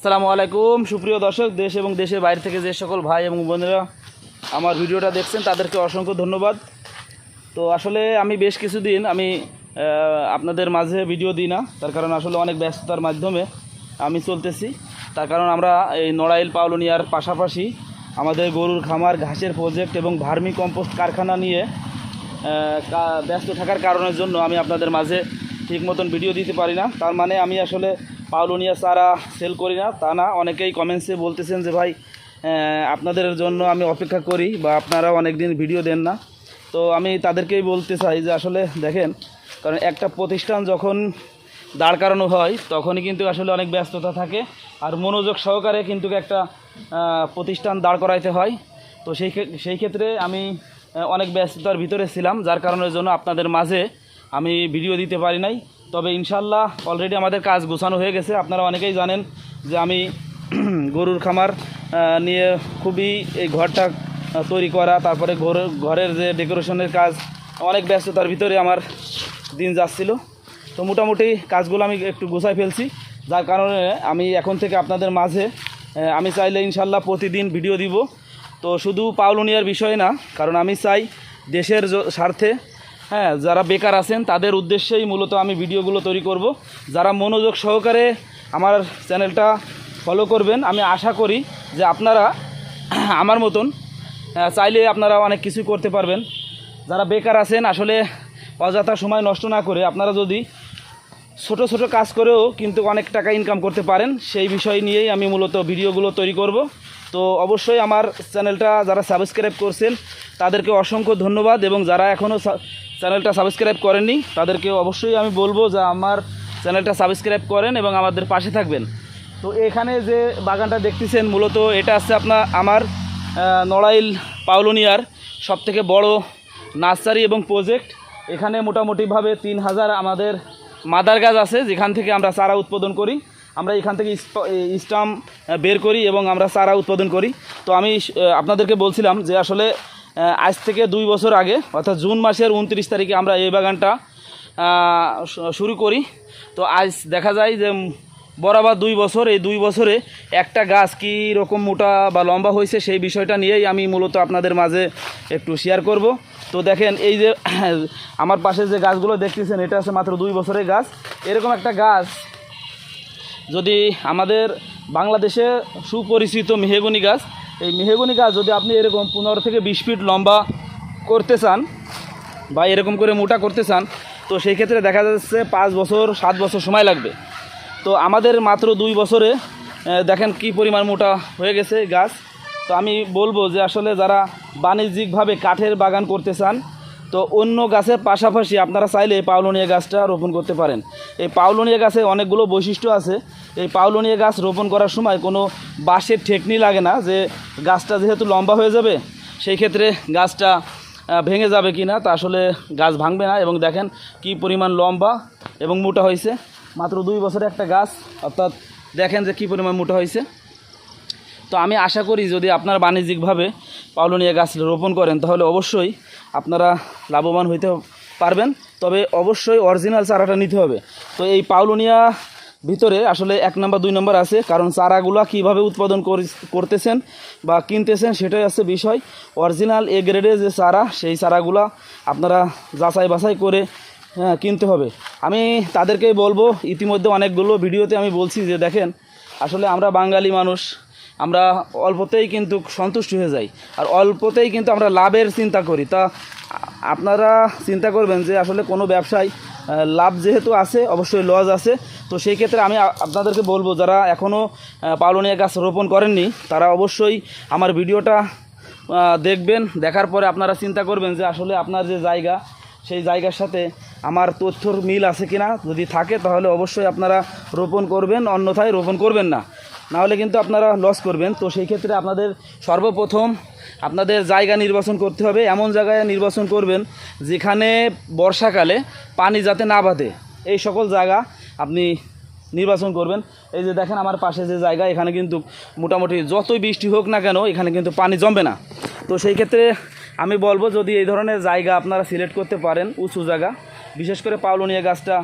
আসসালামু আলাইকুম, সুপ্রিয় দর্শক, দেশ এবং দেশের বাইরে থেকে যে সকল ভাই এবং বোনেরা আমার ভিডিওটা দেখছেন, তাদেরকে অসংখ্য ধন্যবাদ। তো আসলে আমি বেশ কিছুদিন আমি আপনাদের মাঝে ভিডিও দিই না, তার কারণ আসলে অনেক ব্যস্ততার মাধ্যমে আমি চলতেছি। তার কারণ আমরা এই নড়াইল পাউলনিয়ার পাশাপাশি আমাদের গরুর খামার, ঘাসের প্রজেক্ট এবং ভার্মি কম্পোস্ট কারখানা নিয়ে ব্যস্ত থাকার কারণের জন্য আমি আপনাদের মাঝে ঠিক মতন ভিডিও দিতে পারি না। তার মানে আমি আসলে পাউলোনিয়া চারা সেল করি না, তা না, অনেকেই কমেন্টসে বলতেছেন যে ভাই আপনাদের জন্য আমি অপেক্ষা করি বা আপনারা অনেক দিন ভিডিও দেন না। তো আমি তাদেরকেই বলতে চাই যে আসলে দেখেন, কারণ একটা প্রতিষ্ঠান যখন দাঁড় করানো হয়, তখনই কিন্তু আসলে অনেক ব্যস্ততা থাকে আর মনোযোগ সহকারে কিন্তু একটা প্রতিষ্ঠান দাঁড় করাইতে হয়। তো সেই সেই ক্ষেত্রে আমি অনেক ব্যস্ততার ভিতরে ছিলাম, যার কারণের জন্য আপনাদের মাঝে আমি ভিডিও দিতে পারি নাই। তবে ইনশাল্লাহ অলরেডি আমাদের কাজ গোছানো হয়ে গেছে। আপনারা অনেকেই জানেন যে আমি গরুর খামার নিয়ে খুবই এই ঘরটা তৈরি করা, তারপরে ঘরের ঘরের যে ডেকোরেশনের কাজ, অনেক ব্যস্ততার ভিতরে আমার দিন যাচ্ছিল। তো মোটামুটি কাজগুলো আমি একটু গোছাই ফেলছি। যার কারণে আমি এখন থেকে আপনাদের মাঝে আমি চাইলে ইনশাল্লাহ প্রতিদিন ভিডিও দিব। তো শুধু পাউলুনিয়ার বিষয় না, কারণ আমি চাই দেশের স্বার্থে হ্যাঁ যারা বেকার আছেন, তাদের উদ্দেশ্যেই মূলত আমি ভিডিওগুলো তৈরি করব। যারা মনোযোগ সহকারে আমার চ্যানেলটা ফলো করবেন, আমি আশা করি যে আপনারা আমার মতন চাইলে আপনারা অনেক কিছু করতে পারবেন। যারা বেকার আছেন, আসলে অযথা সময় নষ্ট না করে আপনারা যদি ছোট ছোট কাজ করেও কিন্তু অনেক টাকা ইনকাম করতে পারেন, সেই বিষয় নিয়েই আমি মূলত ভিডিওগুলো তৈরি করব। তো অবশ্যই আমার চ্যানেলটা যারা সাবস্ক্রাইব করছেন, তাদেরকে অসংখ্য ধন্যবাদ এবং যারা এখনও চ্যানেলটা সাবস্ক্রাইব করেননি তাদেরকে অবশ্যই আমি বলব যে আমার চ্যানেলটা সাবস্ক্রাইব করেন এবং আমাদের পাশে থাকবেন। তো এখানে যে বাগানটা দেখতেছেন, মূলত এটা আছে আপনার আমার নড়াইল পাউলোনিয়ার সবথেকে বড় নার্সারি এবং প্রজেক্ট। এখানে মোটামুটিভাবে তিন হাজার আমাদের মাদার গাছ আছে, যেখান থেকে আমরা চারা উৎপাদন করি। আমরা এখান থেকে স্টাম বের করি এবং আমরা চারা উৎপাদন করি। তো আমি আপনাদেরকে বলছিলাম যে আসলে আজ থেকে দুই বছর আগে, অর্থাৎ জুন মাসের উনত্রিশ তারিখে আমরা এই বাগানটা শুরু করি। তো আজ দেখা যায় যে বরাবর দুই বছর, এই দুই বছরে একটা গাছ কী রকম মোটা বা লম্বা হয়েছে সেই বিষয়টা নিয়েই আমি মূলত আপনাদের মাঝে একটু শেয়ার করব। তো দেখেন, এই যে আমার পাশে যে গাছগুলো দেখতেছেন, এটা আছে মাত্র দুই বছরের গাছ। এরকম একটা গাছ যদি আমাদের বাংলাদেশে সুপরিচিত মেহেগুনি গাছ। এই মেহেগুনি গাছ যদি আপনি এরকম পনেরো থেকে বিশ ফিট লম্বা করতে চান বা এরকম করে মোটা করতে চান, তো সেই ক্ষেত্রে দেখা যাচ্ছে পাঁচ বছর, সাত বছর সময় লাগবে। তো আমাদের মাত্র দুই বছরে দেখেন কি পরিমাণ মোটা হয়ে গেছে গাছ। তো আমি বলব যে আসলে যারা বাণিজ্যিকভাবে কাঠের বাগান করতে চান তো অন্য গাছের পাশাপাশি আপনারা চাইলে এই পাউলনিয়া গাছটা রোপণ করতে পারেন। এই পাউলনিয়া গাছে অনেকগুলো বৈশিষ্ট্য আছে। এই পাউলনিয়া গাছ রোপণ করার সময় কোনো বাঁশের ঠেকনি লাগে না যে গাছটা যেহেতু লম্বা হয়ে যাবে, সেই ক্ষেত্রে গাছটা ভেঙে যাবে কি না তা আসলে গাছ ভাঙবে না এবং দেখেন কি পরিমাণ লম্বা এবং মোটা হয়েছে। মাত্র দুই বছরে একটা গাছ, অর্থাৎ দেখেন যে কি পরিমাণ মোটা হয়েছে। তো আমি আশা করি যদি আপনারা বাণিজ্যিকভাবে পাউলনিয়া গাছ রোপণ করেন, তাহলে অবশ্যই আপনারা লাভবান হইতে পারবেন তবে অবশ্যই অরিজিনাল চারাটা নিতে হবে। তো এই পাউলনিয়া ভিতরে আসলে এক নম্বর দুই নম্বর আছে কারণ চারাগুলো কীভাবে উৎপাদন করি- করতেছেন বা কিনতেছেন সেটাই আছে বিষয়। অরিজিনাল এ গ্রেডের যে চারা সেই চারাগুলা আপনারা যাচাই বাছাই করে হ্যাঁ, কিনতে হবে। আমি তাদেরকেই বলব ইতিমধ্যে অনেকগুলো ভিডিওতে আমি বলছি যে দেখেন আসলে আমরা বাঙালি মানুষ আমরা অল্পতেই কিন্তু সন্তুষ্ট হয়ে যাই। আর অল্পতেই কিন্তু আমরা লাভের চিন্তা করি। তা আপনারা চিন্তা করবেন যে আসলে কোনো ব্যবসায় লাভ যেহেতু আছে, অবশ্যই লস আছে। তো সেই ক্ষেত্রে আমি আপনাদেরকে বলব, যারা এখনও পাউলনিয়া গাছ রোপণ করেননি, তারা অবশ্যই আমার ভিডিওটা দেখবেন। দেখার পরে আপনারা চিন্তা করবেন যে আসলে আপনার যে জায়গা, সেই জায়গার সাথে আমার তথ্যর মিল আছে কিনা। যদি থাকে, তাহলে অবশ্যই আপনারা রোপণ করবেন, অন্যথায় রোপণ করবেন না। নাহলে কিন্তু আপনারা লস করবেন। তো সেই ক্ষেত্রে আপনাদের সর্বপ্রথম আপনাদের জায়গা নির্বাচন করতে হবে। এমন জায়গায় নির্বাচন করবেন যেখানে বর্ষাকালে পানি যাতে না বাঁধে। এই সকল জায়গা আপনি নির্বাচন করবেন। এই যে দেখেন আমার পাশে যে জায়গা, এখানে কিন্তু মোটামুটি যতই বৃষ্টি হোক না কেন, এখানে কিন্তু পানি জমবে না। তো সেই ক্ষেত্রে আমি বলব, যদি এই ধরনের জায়গা আপনারা সিলেক্ট করতে পারেন, উঁচু জায়গা, বিশেষ করে পাউলনিয়া গাছটা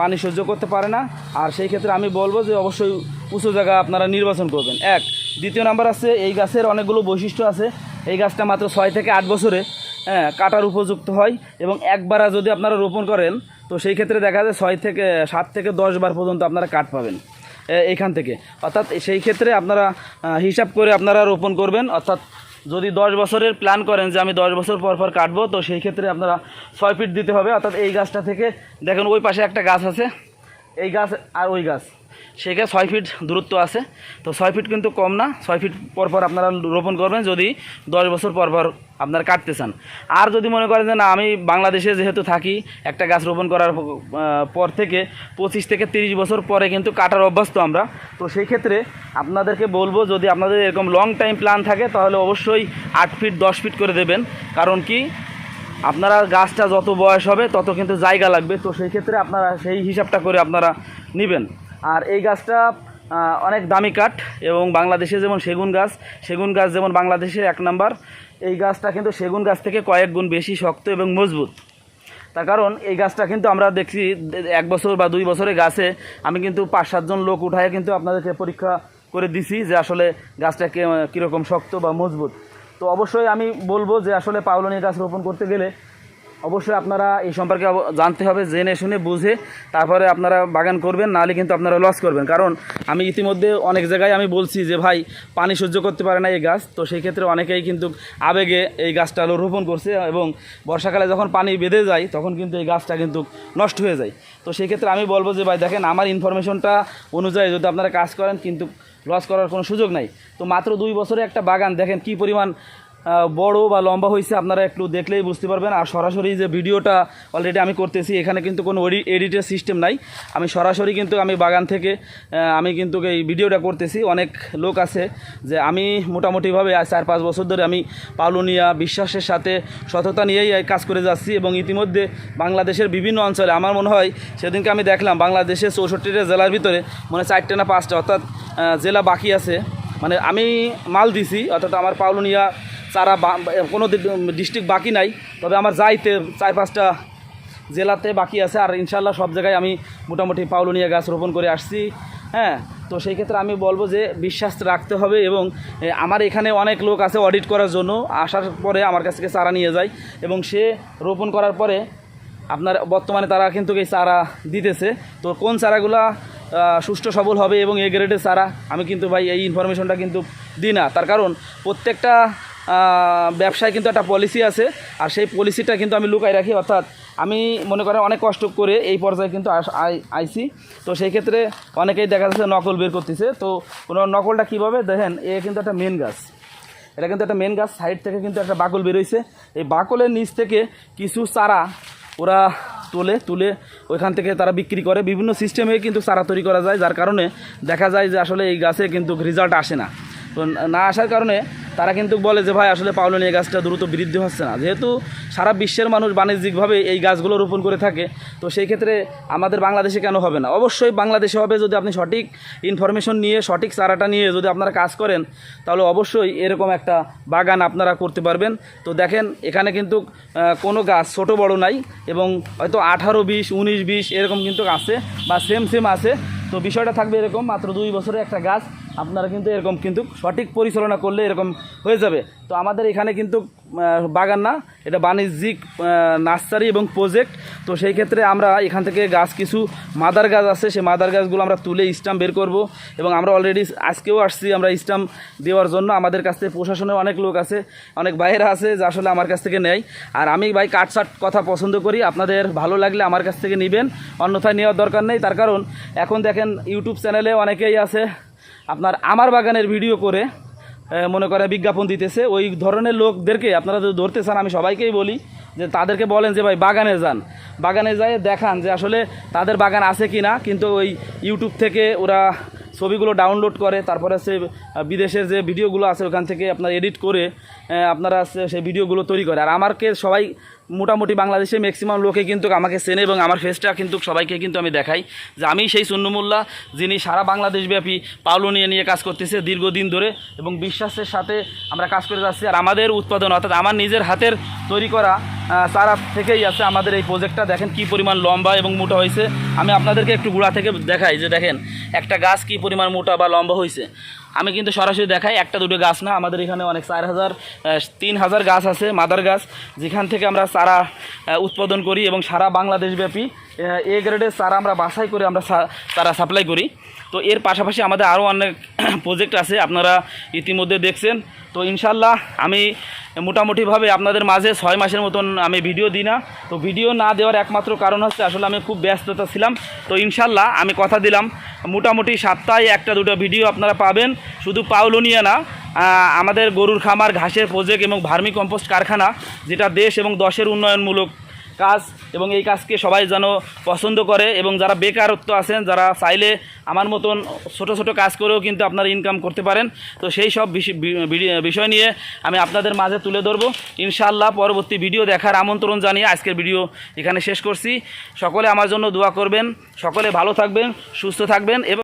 পানি সহ্য করতে পারে না। আর সেই ক্ষেত্রে আমি বলব যে অবশ্যই উঁচু জায়গা আপনারা নির্বাচন করবেন। এক, দ্বিতীয় নাম্বার আছে, এই গাছের অনেকগুলো বৈশিষ্ট্য আছে। এই গাছটা মাত্র ছয় থেকে আট বছরে হ্যাঁ কাটার উপযুক্ত হয় এবং একবার যদি আপনারা রোপণ করেন, তো সেই ক্ষেত্রে দেখা যায় ছয় থেকে সাত থেকে দশ বার পর্যন্ত আপনারা কাঠ পাবেন, এ- এইখান থেকে। অর্থাৎ সেই ক্ষেত্রে আপনারা হিসাব করে আপনারা রোপণ করবেন। অর্থাৎ যদি দশ বছরের প্ল্যান করেন যে আমি দশ বছর পর পর কাটবো, তো সেই ক্ষেত্রে আপনারা ছয় ফিট দিতে হবে। অর্থাৎ এই গাছটা থেকে, দেখেন ওই পাশে একটা গাছ আছে, এই গাছ আর ওই গাছ। সেখানে ছয় ফিট দূরত্ব আছে। তো ছয় ফিট কিন্তু কম না, ছয় ফিট পর পর আপনারা রোপণ করবেন যদি দশ বছর পর পর আপনারা কাটতে চান। আর যদি মনে করেন যে না, আমি বাংলাদেশে যেহেতু থাকি, একটা গাছ রোপণ করার পর থেকে পঁচিশ থেকে তিরিশ বছর পরে কিন্তু কাটার অভ্যস্ত আমরা। তো সেই ক্ষেত্রে আপনাদেরকে বলব, যদি আপনাদের এরকম লং টাইম প্ল্যান থাকে, তাহলে অবশ্যই আট ফিট দশ ফিট করে দেবেন। কারণ কি? আপনারা গাছটা যত বয়স হবে, তত কিন্তু জায়গা লাগবে। তো সেই ক্ষেত্রে আপনারা সেই হিসাবটা করে আপনারা নেবেন। আর এই গাছটা অনেক দামি কাঠ এবং বাংলাদেশে যেমন সেগুন গাছ সেগুন গাছ যেমন বাংলাদেশে এক নাম্বার, এই গাছটা কিন্তু সেগুন গাছ থেকে কয়েক গুণ বেশি শক্ত এবং মজবুত। তার কারণ, এই গাছটা কিন্তু আমরা দেখছি, এক বছর বা দুই বছরের গাছে আমি কিন্তু পাঁচ সাতজন লোক উঠায় কিন্তু আপনাদেরকে পরীক্ষা করে দিছি যে আসলে গাছটা কীরকম শক্ত বা মজবুত। তো অবশ্যই আমি বলব যে আসলে পাউলনি গাছ রোপণ করতে গেলে অবশ্যই আপনারা এই সম্পর্কে জানতে হবে, জেনে শুনে বুঝে তারপরে আপনারা বাগান করবেন, নাহলে কিন্তু আপনারা লস করবেন। কারণ আমি ইতিমধ্যে অনেক জায়গায় আমি বলছি যে, ভাই, পানি সহ্য করতে পারে না এই গাছ। তো সেই ক্ষেত্রে অনেকেই কিন্তু আবেগে এই গাছটা রোপণ করছে এবং বর্ষাকালে যখন পানি বেঁধে যায়, তখন কিন্তু এই গাছটা কিন্তু নষ্ট হয়ে যায়। তো সেই ক্ষেত্রে আমি বলব যে, ভাই, দেখেন, আমার ইনফরমেশনটা অনুযায়ী যদি আপনারা কাজ করেন, কিন্তু লস করার কোনো সুযোগ নাই। তো মাত্র দুই বছরে একটা বাগান, দেখেন কি পরিমাণ বড় বা লম্বা হয়েছে আপনারা একটু দেখলেই বুঝতে পারবেন। আর সরাসরি যে ভিডিওটা অলরেডি আমি করতেছি, এখানে কিন্তু কোনো এডিটের সিস্টেম নাই। আমি সরাসরি কিন্তু আমি বাগান থেকে আমি কিন্তু এই ভিডিওটা করতেছি। অনেক লোক আছে যে আমি মোটামুটিভাবে চার পাঁচ বছর ধরে আমি পালুনিয়া বিশ্বাসের সাথে সততা নিয়েই কাজ করে যাচ্ছি এবং ইতিমধ্যে বাংলাদেশের বিভিন্ন অঞ্চলে, আমার মনে হয় সেদিনকে আমি দেখলাম বাংলাদেশের চৌষট্টিটা জেলার ভিতরে মানে চারটে না পাঁচটা, অর্থাৎ জেলা বাকি আছে। মানে আমি মাল দিছি, অর্থাৎ আমার পাউলুনিয়া চারা কোনো ডিস্ট্রিক্ট বাকি নাই। তবে আমার যাইতে চার পাঁচটা জেলাতে বাকি আছে আর ইনশাল্লাহ সব জায়গায় আমি মোটামুটি পাউলুনিয়া গাছ রোপণ করে আসছি। হ্যাঁ তো সেই ক্ষেত্রে আমি বলব যে বিশ্বাস রাখতে হবে এবং আমার এখানে অনেক লোক আছে অডিট করার জন্য, আসার পরে আমার কাছ থেকে চারা নিয়ে যায় এবং সে রোপণ করার পরে আপনার বর্তমানে তারা কিন্তু এই চারা দিতেছে। তো কোন চারাগুলা সুষ্ঠু সবল হবে এবং এ গ্রেডের চারা, আমি কিন্তু ভাই এই ইনফরমেশনটা কিন্তু দিই না। তার কারণ প্রত্যেকটা ব্যবসায় কিন্তু একটা পলিসি আছে, আর সেই পলিসিটা কিন্তু আমি লুকাই রাখি, অর্থাৎ আমি মনে করেন অনেক কষ্ট করে এই পর্যায়ে কিন্তু আস- আই- আইছি। তো সেই ক্ষেত্রে অনেকেই দেখা যাচ্ছে নকল বের করতেছে। তো কোনো নকলটা কীভাবে? দেখেন, এ কিন্তু একটা মেন গাছ। এটা কিন্তু একটা মেন গাছ সাইড থেকে কিন্তু একটা বাকল বেরোইছে। এই বাকলের নিচ থেকে কিছু চারা ওরা তোলে, তুলে ওইখান থেকে তারা বিক্রি করে। বিভিন্ন সিস্টেমে কিন্তু চারা তৈরি করা যায়, যার কারণে দেখা যায় যে আসলে এই গাছে কিন্তু রেজাল্ট আসে না। তো না আসার কারণে তারা কিন্তু বলে যে, ভাই, আসলে পাউলনি এই গাছটা দ্রুত বৃদ্ধি হচ্ছে না। যেহেতু সারা বিশ্বের মানুষ বাণিজ্যিকভাবে এই গাছগুলো রোপণ করে থাকে, তো সেই ক্ষেত্রে আমাদের বাংলাদেশে কেন হবে না? অবশ্যই বাংলাদেশে হবে যদি আপনি সঠিক ইনফরমেশন নিয়ে, সঠিক চারাটা নিয়ে যদি আপনারা কাজ করেন, তাহলে অবশ্যই এরকম একটা বাগান আপনারা করতে পারবেন। তো দেখেন, এখানে কিন্তু কোনো গাছ ছোট বড় নাই এবং হয়তো আঠারো বিশ, উনিশ বিশ এরকম কিন্তু আছে বা সেম সেম আছে। তো বিষয়টা থাকবে এরকম, মাত্র দুই বছরে একটা গাছ আপনারা কিন্তু এরকম কিন্তু সঠিক পরিচালনা করলে এরকম হয়ে যাবে। তো আমাদের এখানে কিন্তু বাগান না, এটা বাণিজ্যিক নার্সারি এবং প্রজেক্ট। তো সেই ক্ষেত্রে আমরা এখান থেকে গাছ কিছু মাদার গাছ আছে, সেই মাদার গাছগুলো আমরা তুলে স্টাম্প বের করব এবং আমরা অলরেডি আজকেও আসছি আমরা স্টাম্প দেওয়ার জন্য। আমাদের কাছ থেকে প্রশাসনে অনেক লোক আছে, অনেক বাইরে আছে যা আসলে আমার কাছ থেকে নেয়। আর আমি ভাই কাটসাট কথা পছন্দ করি, আপনাদের ভালো লাগলে আমার কাছ থেকে নেবেন, অন্যথায় নেওয়ার দরকার নেই। তার কারণ, এখন দেখেন ইউটিউব চ্যানেলে অনেকেই আছে আপনার আমার বাগানের ভিডিও করে মনে করে বিজ্ঞাপন দিতেছে। ওই ধরনের লোকদেরকে আপনারা যদি ধরতে চান, আমি সবাইকেই বলি যে তাদেরকে বলেন যে, ভাই, বাগানে যান। বাগানে যায় দেখান যে, আসলে তাদের বাগান আছে কি না কিন্তু ওই ইউটিউব থেকে ওরা ছবিগুলো ডাউনলোড করে, তারপরে সে বিদেশের যে ভিডিওগুলো আছে, ওখান থেকে আপনার এডিট করে আপনারা সেই ভিডিওগুলো তৈরি করে। আর আমারকে সবাই মোটামুটি বাংলাদেশে ম্যাক্সিমাম লোকে কিন্তু আমাকে চেনে এবং আমার ফেসটা কিন্তু সবাইকে কিন্তু আমি দেখাই যে আমি সেই সুন্নমুল্লা যিনি সারা বাংলাদেশব্যাপী পাউলো নিয়ে নিয়ে কাজ করতেছে দীর্ঘদিন ধরে এবং বিশ্বাসের সাথে আমরা কাজ করে যাচ্ছি। আর আমাদের উৎপাদন, অর্থাৎ আমার নিজের হাতের তৈরি করা চারা থেকেই আছে আমাদের এই প্রজেক্টটা দেখেন কি পরিমাণ লম্বা এবং মোটা হয়েছে। আমি আপনাদেরকে একটু গুড়া থেকে দেখাই যে দেখেন, একটা গাছ কি পরিমাণ মোটা বা লম্বা হয়েছে। আমি কিন্তু সরাসরি দেখাই, একটা দুটো গাছ না, আমাদের এখানে অনেক চার হাজার তিন হাজার গাছ আছে, মাদার গাছ, যেখান থেকে আমরা চারা উৎপাদন করি এবং সারা বাংলাদেশব্যাপী ব্যাপী এ গ্রেডের চারা আমরা বাছাই করে আমরা চারা সাপ্লাই করি। তো এর পাশাপাশি আমাদের আরও অনেক প্রজেক্ট আছে, আপনারা ইতিমধ্যে দেখছেন। তো ইনশাল্লাহ আমি মোটামুটিভাবে আপনাদের মাঝে ছয় মাসের মতন আমি ভিডিও দিই না। তো ভিডিও না দেওয়ার একমাত্র কারণ হচ্ছে আসলে আমি খুব ব্যস্ততা ছিলাম। তো ইনশাল্লাহ আমি কথা দিলাম। মোটামুটি সপ্তাহে একটা দুটো ভিডিও আপনারা পাবেন। শুধু পাওলোনিয়া না আমাদের গরুর খামার, ঘাসের প্রজেক্ট এবং ভার্মি কম্পোস্ট কারখানা, যেটা দেশ এবং দশের উন্নয়নমূলক কাজ এবং এই কাজকে সবাই যেন পছন্দ করে এবং যারা বেকারত্ব আছেন, যারা চাইলে আমার মতন ছোট ছোট কাজ করেও কিন্তু আপনারা ইনকাম করতে পারেন। তো সেই সব বিষয়- নিয়ে আমি আপনাদের মাঝে তুলে ধরবো। ইনশাআল্লাহ পরবর্তী ভিডিও দেখার আমন্ত্রণ জানিয়ে আজকের ভিডিও এখানে শেষ করছি। সকলে আমার জন্য দোয়া করবেন। সকলে ভালো থাকবেন, সুস্থ থাকবেন এবং